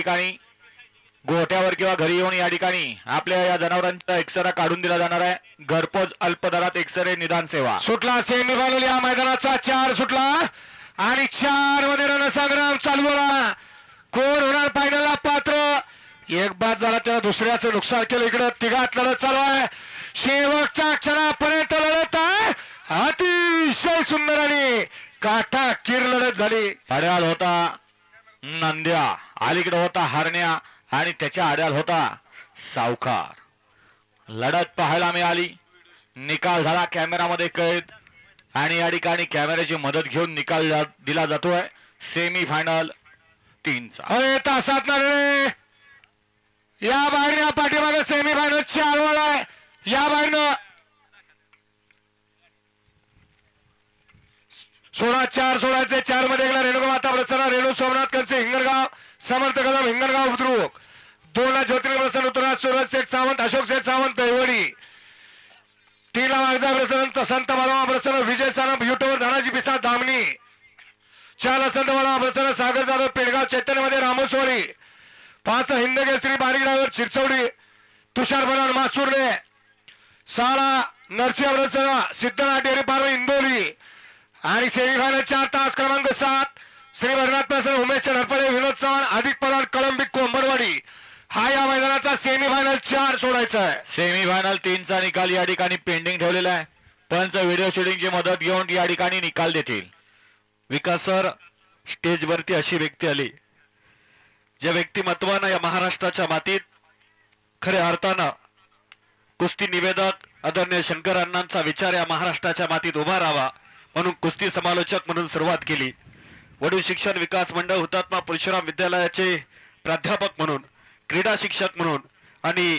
ठिकाणी गोठ्यावर किंवा घरी येऊन या ठिकाणी आपल्या या जनावरांचा एक्सरा काढून दिला जाणार आहे. घरपोच अल्प दरात एक्सरे निदान सेवा. सुटला सेमीफायनल या मैदानाचा चार सुटला. आणि चारमध्ये रणसंग्राम चालू झाला. कोण होणार फायनलला पात्र? एक बाद झाला त्याला दुसऱ्याचं नुकसान केलं. इकडं तिघात लढत चालू आहे. शेवटच्या क्षणापर्यंत लढत आहे. अतिशय सुंदर आणि काटा किर लढत झाली. आड्याल होता. नंद्या अलीकडे होता हरण्या आणि त्याच्या आड्याल होता सावकार. लढत पाहायला मिळाली. निकाल झाला कॅमेरामध्ये कैद आणि या ठिकाणी कॅमेऱ्याची मदत घेऊन निकाल जा- दिला जातोय. सेमी फायनल तीनचा अरे तासात ना रे. या बाहेर या पाठीमागे सेमीफायनल चार आहे या बाहेरनं सोळा चार सोळाचे चारमध्ये गेला रेणुका माता प्रसन्न रेणू सोमनाथ कंसे हिंगणगाव समर्थ कदम हिंगणगाव बुद्रुक. दोनला ज्योतिर्ग प्रसन्न उतरा सूरज शेठ सावंत अशोक शेठ सावंत दैवडी तीनला वागजा प्रसन्न संत बाळवा प्रसन्न विजय सानप युट्यूबर धनाजी पिसा दामणी. चारला संत बाळवा प्रसन्न सागर जाधव पेडगाव चैतन्यमध्ये रामोसवाडी पाच हिंदगे केसरी बारीक ड्रायव्हर तुषार बलान मासुर्ले. सहाला नरसिंह प्रसन्न सिद्धनाथ डेअरी पार्व इंदोरी. आणि सेमीफायनल चार तास क्रमांक सात श्री भरनाथ उमेश हरपळे विनोद चव्हाण अधिक पवार कळंबी कोंबरवाडी हा या मैदानाचा सेमीफायनल चार सोडायचा आहे. सेमी फायनल तीनचा निकाल या ठिकाणी पेंडिंग ठेवलेला आहे. पंच व्हिडिओ शूटिंगची मदत घेऊन या ठिकाणी निकाल देतील. विकास सर स्टेजवरती अशी व्यक्ती आली. ज्या व्यक्तिमत्वानं या महाराष्ट्राच्या मातीत खऱ्या अर्थानं कुस्ती निवेदक आदरणीय शंकर अण्णांचा विचार या महाराष्ट्राच्या मातीत उभा राहावा. म्हणून कुस्ती समालोचक म्हणून सुरुवात केली. वडील शिक्षण विकास मंडळ हुतात्मा परशुराम विद्यालयाचे प्राध्यापक म्हणून क्रीडा शिक्षक म्हणून आणि